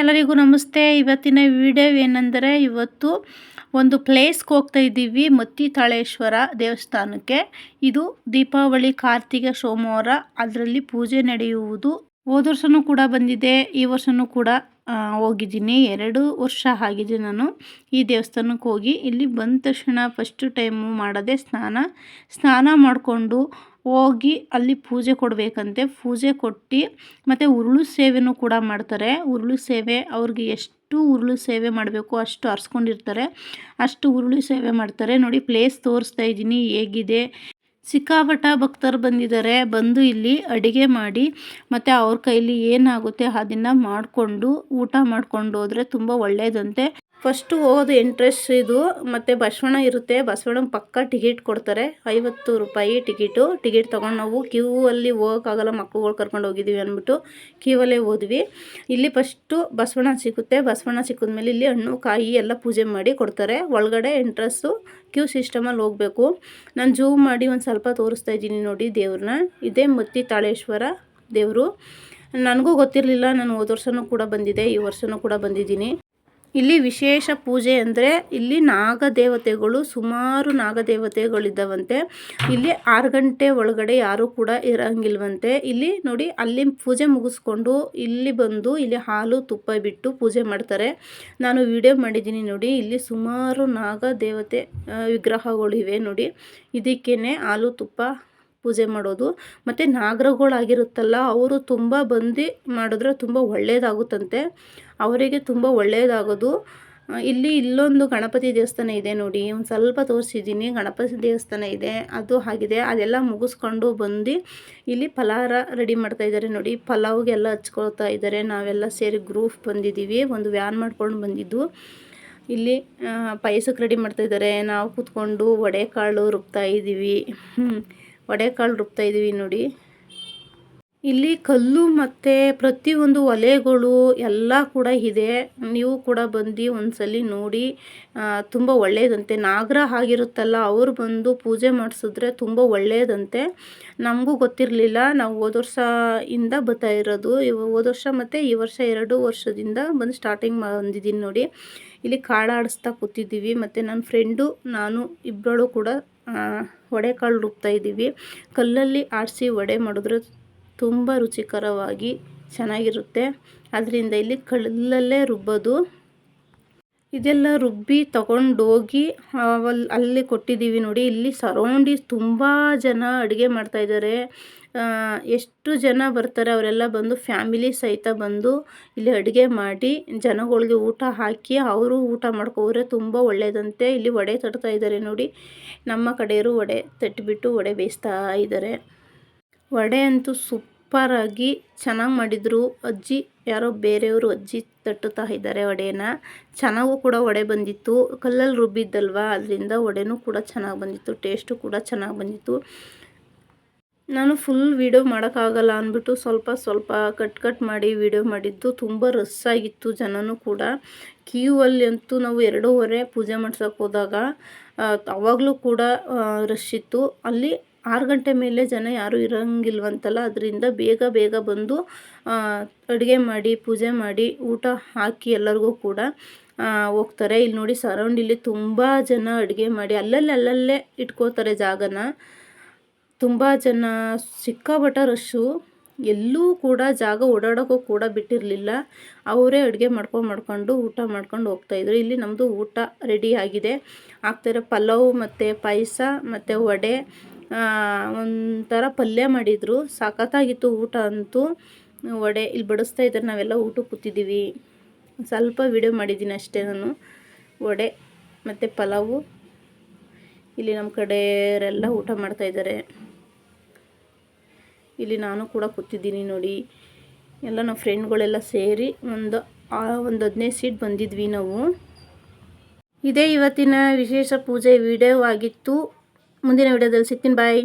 ಎಲ್ಲರಿಗೂ ನಮಸ್ತೆ. ಇವತ್ತಿನ ವಿಡಿಯೋ ಏನೆಂದರೆ ಇವತ್ತು ಒಂದು ಪ್ಲೇಸ್ಗೆ ಹೋಗ್ತಾ ಇದ್ದೀವಿ ಮತ್ತಿ ತಾಳೇಶ್ವರ ದೇವಸ್ಥಾನಕ್ಕೆ. ಇದು ದೀಪಾವಳಿ ಕಾರ್ತಿಕ ಸೋಮವಾರ ಅದರಲ್ಲಿ ಪೂಜೆ ನಡೆಯುವುದು. ಹೋದ ವರ್ಷವೂ ಕೂಡ ಬಂದಿದೆ, ಈ ವರ್ಷನೂ ಕೂಡ ಹೋಗಿದ್ದೀನಿ. ಎರಡು ವರ್ಷ ಆಗಿದೆ ನಾನು ಈ ದೇವಸ್ಥಾನಕ್ಕೆ ಹೋಗಿ ಇಲ್ಲಿ ಬಂದ ತಕ್ಷಣ ಫಸ್ಟು ಟೈಮು ಮಾಡೋದೆ ಸ್ನಾನ ಸ್ನಾನ ಮಾಡಿಕೊಂಡು ಹೋಗಿ ಅಲ್ಲಿ ಪೂಜೆ ಕೊಡಬೇಕಂತೆ. ಪೂಜೆ ಕೊಟ್ಟು ಮತ್ತು ಉರುಳು ಸೇವೆನೂ ಕೂಡ ಮಾಡ್ತಾರೆ. ಉರುಳು ಸೇವೆ, ಅವ್ರಿಗೆ ಎಷ್ಟು ಉರುಳು ಸೇವೆ ಮಾಡಬೇಕು ಅಷ್ಟು ಅರ್ಸ್ಕೊಂಡಿರ್ತಾರೆ. ಅಷ್ಟು ಉರುಳು ಸೇವೆ ಮಾಡ್ತಾರೆ. ನೋಡಿ ಪ್ಲೇಸ್ ತೋರಿಸ್ತಾ ಇದ್ದೀನಿ, ಹೇಗಿದೆ? ಸಿಕ್ಕಾಪಟ್ಟ ಭಕ್ತರು ಬಂದಿದ್ದಾರೆ. ಬಂದು ಇಲ್ಲಿ ಅಡುಗೆ ಮಾಡಿ, ಮತ್ತು ಅವ್ರ ಕೈಲಿ ಏನಾಗುತ್ತೆ ಅದನ್ನು ಮಾಡಿಕೊಂಡು, ಊಟ ಮಾಡಿಕೊಂಡು ಹೋದರೆ ತುಂಬ ಒಳ್ಳೆಯದಂತೆ ಫಸ್ಟು ಹೋಗೋದು ಎಂಟ್ರೆಸ್ ಇದು, ಮತ್ತು ಬಸವಣ್ಣ ಇರುತ್ತೆ. ಬಸವಣ್ಣ ಪಕ್ಕ ಟಿಕೆಟ್ ಕೊಡ್ತಾರೆ. ಐವತ್ತು ರೂಪಾಯಿ ಟಿಕೆಟು ಟಿಕೆಟ್ ತೊಗೊಂಡು ನಾವು ಕ್ಯೂ ಅಲ್ಲಿ ಹೋಗೋಕ್ಕಾಗಲ್ಲ, ಮಕ್ಕಳುಗಳು ಕರ್ಕೊಂಡು ಹೋಗಿದ್ದೀವಿ ಅಂದ್ಬಿಟ್ಟು ಕ್ಯೂ ಅಲ್ಲೇ ಹೋದ್ವಿ. ಇಲ್ಲಿ ಫಸ್ಟು ಬಸವಣ್ಣ ಸಿಗುತ್ತೆ. ಬಸವಣ್ಣ ಸಿಕ್ಕಿದ್ಮೇಲೆ ಇಲ್ಲಿ ಹಣ್ಣು, ಕಾಯಿ ಎಲ್ಲ ಪೂಜೆ ಮಾಡಿ ಕೊಡ್ತಾರೆ. ಒಳಗಡೆ ಎಂಟ್ರೆಸ್ಸು ಕ್ಯೂ ಸಿಸ್ಟಮಲ್ಲಿ ಹೋಗಬೇಕು. ನಾನು ಜೂಮ್ ಮಾಡಿ ಒಂದು ಸ್ವಲ್ಪ ತೋರಿಸ್ತಾ ಇದ್ದೀನಿ ನೋಡಿ ದೇವ್ರನ್ನ. ಇದೇ ಮತ್ತಿ ತಾಳೇಶ್ವರ ದೇವರು. ನನಗೂ ಗೊತ್ತಿರಲಿಲ್ಲ, ನಾನು ಹೋದ ವರ್ಷವೂ ಕೂಡ ಬಂದಿದೆ ಈ ವರ್ಷವೂ ಕೂಡ ಬಂದಿದ್ದೀನಿ. ಇಲ್ಲಿ ವಿಶೇಷ ಪೂಜೆ ಅಂದರೆ ಇಲ್ಲಿ ನಾಗದೇವತೆಗಳು, ಸುಮಾರು ನಾಗದೇವತೆಗಳಿದ್ದಾವಂತೆ. ಇಲ್ಲಿ ಆರು ಗಂಟೆ ಒಳಗಡೆ ಯಾರೂ ಕೂಡ ಇರೋಂಗಿಲ್ವಂತೆ. ಇಲ್ಲಿ ನೋಡಿ, ಅಲ್ಲಿ ಪೂಜೆ ಮುಗಿಸ್ಕೊಂಡು ಇಲ್ಲಿ ಬಂದು, ಇಲ್ಲಿ ಹಾಲು ತುಪ್ಪ ಬಿಟ್ಟು ಪೂಜೆ ಮಾಡ್ತಾರೆ. ನಾನು ವಿಡಿಯೋ ಮಾಡಿದ್ದೀನಿ ನೋಡಿ, ಇಲ್ಲಿ ಸುಮಾರು ನಾಗದೇವತೆ ವಿಗ್ರಹಗಳಿವೆ ನೋಡಿ. ಇದಕ್ಕೇ ಹಾಲು ತುಪ್ಪ ಪೂಜೆ ಮಾಡೋದು. ಮತ್ತು ನಾಗರಗಳಾಗಿರುತ್ತಲ್ಲ, ಅವರು ತುಂಬ ಬಂದು ಮಾಡಿದ್ರೆ ತುಂಬ ಒಳ್ಳೆಯದಾಗುತ್ತಂತೆ ಅವರಿಗೆ ತುಂಬ ಒಳ್ಳೆಯದಾಗೋದು ಇಲ್ಲಿ ಇಲ್ಲೊಂದು ಗಣಪತಿ ದೇವಸ್ಥಾನ ಇದೆ ನೋಡಿ. ಒಂದು ಸ್ವಲ್ಪ ತೋರಿಸಿದ್ದೀನಿ. ಗಣಪತಿ ದೇವಸ್ಥಾನ ಇದೆ. ಅದು ಆಗಿದೆ. ಅದೆಲ್ಲ ಮುಗಿಸ್ಕೊಂಡು ಬಂದು ಇಲ್ಲಿ ಫಲಹಾರ ರೆಡಿ ಮಾಡ್ತಾ ಇದ್ದಾರೆ ನೋಡಿ. ಪಲಾವ್ಗೆಲ್ಲ ಹಚ್ಕೊಳ್ತಾ ಇದ್ದಾರೆ. ನಾವೆಲ್ಲ ಸೇರಿ ಗ್ರೂಪ್ ಬಂದಿದ್ದೀವಿ. ಒಂದು ವ್ಯಾನ್ ಮಾಡ್ಕೊಂಡು ಬಂದಿದ್ದು. ಇಲ್ಲಿ ಪಾಯಸಕ್ಕೆ ರೆಡಿ ಮಾಡ್ತಾ ಇದ್ದಾರೆ. ನಾವು ಕೂತ್ಕೊಂಡು ವಡೆ ಕಾಳು ರುಬ್ತಾ ಇದ್ದೀವಿ. ವಡೆಕಾಳು ರುಬ್ತಾ ಇದ್ದೀವಿ ನೋಡಿ. ಇಲ್ಲಿ ಕಲ್ಲು ಮತ್ತು ಪ್ರತಿಯೊಂದು ಒಲೆಗಳು ಎಲ್ಲ ಕೂಡ ಇದೆ. ನೀವು ಕೂಡ ಬಂದು ಒಂದ್ಸಲಿ ನೋಡಿ. ತುಂಬ ಒಳ್ಳೆಯದಂತೆ ನಾಗರ ಆಗಿರುತ್ತಲ್ಲ, ಅವರು ಬಂದು ಪೂಜೆ ಮಾಡಿಸಿದ್ರೆ ತುಂಬ ಒಳ್ಳೆಯದಂತೆ ನಮಗೂ ಗೊತ್ತಿರಲಿಲ್ಲ. ನಾವು ಹೋದ ವರ್ಷ ಇಂದ ಬರ್ತಾ ಇರೋದು. ಹೋದ ವರ್ಷ ಮತ್ತು ಈ ವರ್ಷ ಎರಡು ವರ್ಷದಿಂದ ಬಂದು ಸ್ಟಾರ್ಟಿಂಗ್ ಬಂದಿದ್ದೀನಿ ನೋಡಿ. ಇಲ್ಲಿ ಕಾಡಾಡಿಸ್ತಾ ಕೂತಿದ್ದೀವಿ. ಮತ್ತು ನನ್ನ ಫ್ರೆಂಡು ನಾನು ಇಬ್ಬರೂ ಕೂಡ ವಡೆ ಕಾಳು ರುಬ್ತಾ ಇದ್ದೀವಿ. ಕಲ್ಲಲ್ಲಿ ಆಡಿಸಿ ವಡೆ ಮಾಡಿದ್ರೆ ತುಂಬ ರುಚಿಕರವಾಗಿ ಚೆನ್ನಾಗಿರುತ್ತೆ. ಅದರಿಂದ ಇಲ್ಲಿ ಕಲ್ಲಲ್ಲೇ ರುಬ್ಬೋದು. ಇದೆಲ್ಲ ರುಬ್ಬಿ ತಗೊಂಡೋಗಿ ಅಲ್ಲಿ ಅಲ್ಲಿ ಕೊಟ್ಟಿದ್ದೀವಿ ನೋಡಿ. ಇಲ್ಲಿ ಸರೌಂಡಿಸ್ ತುಂಬ ಜನ ಅಡುಗೆ ಮಾಡ್ತಾಯಿದ್ದಾರೆ ಎಷ್ಟು ಜನ ಬರ್ತಾರೆ ಅವರೆಲ್ಲ ಬಂದು ಫ್ಯಾಮಿಲಿ ಸಹಿತ ಬಂದು ಇಲ್ಲಿ ಅಡುಗೆ ಮಾಡಿ ಜನಗಳಿಗೆ ಊಟ ಹಾಕಿ ಅವರು ಊಟ ಮಾಡ್ಕೋರೆ ತುಂಬ ಒಳ್ಳೆಯದಂತೆ ಇಲ್ಲಿ ವಡೆ ತಟ್ತಾ ಇದ್ದಾರೆ ನೋಡಿ. ನಮ್ಮ ಕಡೆಯವರು ವಡೆ ತಟ್ಟಿಬಿಟ್ಟು ವಡೆ ಬೇಯಿಸ್ತಾ ಇದ್ದಾರೆ. ವಡೆ ಅಂತೂ ಸೂಪರಾಗಿ ಚೆನ್ನಾಗಿ ಮಾಡಿದರು. ಅಜ್ಜಿ ಯಾರೋ ಬೇರೆಯವರು ಅಜ್ಜಿ ತಟ್ಟುತ್ತಾ ಇದ್ದಾರೆ ವಡೆನ ಚೆನ್ನಾಗೂ ಕೂಡ ವಡೆ ಬಂದಿತ್ತು. ಕಲ್ಲಲ್ಲಿ ರುಬ್ಬಿದ್ದಲ್ವ? ಅದರಿಂದ ವಡೆನೂ ಕೂಡ ಚೆನ್ನಾಗಿ ಬಂದಿತ್ತು. ಟೇಸ್ಟು ಕೂಡ ಚೆನ್ನಾಗಿ ಬಂದಿತ್ತು. ನಾನು ಫುಲ್ ವೀಡಿಯೋ ಮಾಡೋಕ್ಕಾಗಲ್ಲ ಅಂದ್ಬಿಟ್ಟು ಸ್ವಲ್ಪ ಸ್ವಲ್ಪ ಕಟ್ ಕಟ್ ಮಾಡಿ ವೀಡಿಯೋ ಮಾಡಿದ್ದು. ತುಂಬ ರಸ್ಸಾಗಿತ್ತು ಜನನೂ ಕೂಡ. ಕ್ಯೂ ಅಲ್ಲಿ ಅಂತೂ ನಾವು ಎರಡೂವರೆ ಪೂಜೆ ಮಾಡ್ಸೋಕೆ ಹೋದಾಗ ಅವಾಗಲೂ ಕೂಡ ರಶ್ ಇತ್ತು ಅಲ್ಲಿ ಆರು ಗಂಟೆ ಮೇಲೆ ಜನ ಯಾರೂ ಇರೋಂಗಿಲ್ವಂತಲ್ಲ, ಅದರಿಂದ ಬೇಗ ಬೇಗ ಬಂದು ಅಡುಗೆ ಮಾಡಿ, ಪೂಜೆ ಮಾಡಿ, ಊಟ ಹಾಕಿ ಎಲ್ಲರಿಗೂ ಕೂಡ ಹೋಗ್ತಾರೆ. ಇಲ್ಲಿ ನೋಡಿ ಸರೌಂಡ್ ಇಲ್ಲಿ ತುಂಬ ಜನ ಅಡುಗೆ ಮಾಡಿ, ಅಲ್ಲಲ್ಲಿ, ಅಲ್ಲಲ್ಲೇ ಇಟ್ಕೋತಾರೆ ಜಾಗನ. ತುಂಬ ಜನ ಸಿಕ್ಕಾಪಟ್ಟ ರಶ್ಶು. ಎಲ್ಲೂ ಕೂಡ ಜಾಗ ಓಡಾಡೋಕ್ಕೂ ಕೂಡ ಬಿಟ್ಟಿರಲಿಲ್ಲ. ಅವರೇ ಅಡುಗೆ ಮಾಡ್ಕೊಂಡು ಮಾಡ್ಕೊಂಡು, ಊಟ ಮಾಡ್ಕೊಂಡು ಹೋಗ್ತಾಯಿದ್ರು ಇಲ್ಲಿ ನಮ್ಮದು ಊಟ ರೆಡಿ ಆಗಿದೆ. ಆಗ್ತಾಯಿರೋ ಪಲಾವ್ ಮತ್ತು ಪಾಯಸ ಮತ್ತು ವಡೆ ಒಂಥರ ಪಲ್ಯ ಮಾಡಿದರು. ಸಖತ್ತಾಗಿತ್ತು ಊಟ ಅಂತೂ. ವಡೆ, ಇಲ್ಲಿ ಬಡಿಸ್ತಾ ಇದ್ದಾರೆ, ನಾವೆಲ್ಲ ಊಟ ಕೂತಿದ್ದೀವಿ. ಸ್ವಲ್ಪ ವಿಡಿಯೋ ಮಾಡಿದ್ದೀನಿ ಅಷ್ಟೇ ನಾನು. ವಡೆ ಮತ್ತು ಪಲಾವು. ಇಲ್ಲಿ ನಮ್ಮ ಕಡೆಯವರೆಲ್ಲ ಊಟ ಮಾಡ್ತಾಯಿದ್ದಾರೆ ಇಲ್ಲಿ ನಾನು ಕೂಡ ಕೂತಿದ್ದೀನಿ ನೋಡಿ. ಎಲ್ಲ ನಮ್ಮ ಫ್ರೆಂಡ್ಗಳೆಲ್ಲ ಸೇರಿ ಒಂದು ಒಂದು ಹದಿನೈದು ಸೀಟ್ ಬಂದಿದ್ವಿ ನಾವು. ಇದೇ ಇವತ್ತಿನ ವಿಶೇಷ ಪೂಜೆ ವಿಡಿಯೋ ಆಗಿತ್ತು. ಮುಂದಿನ ವಿಡಿಯೋದಲ್ಲಿ ಸಿಗ್ತೀನಿ ಬಾಯ್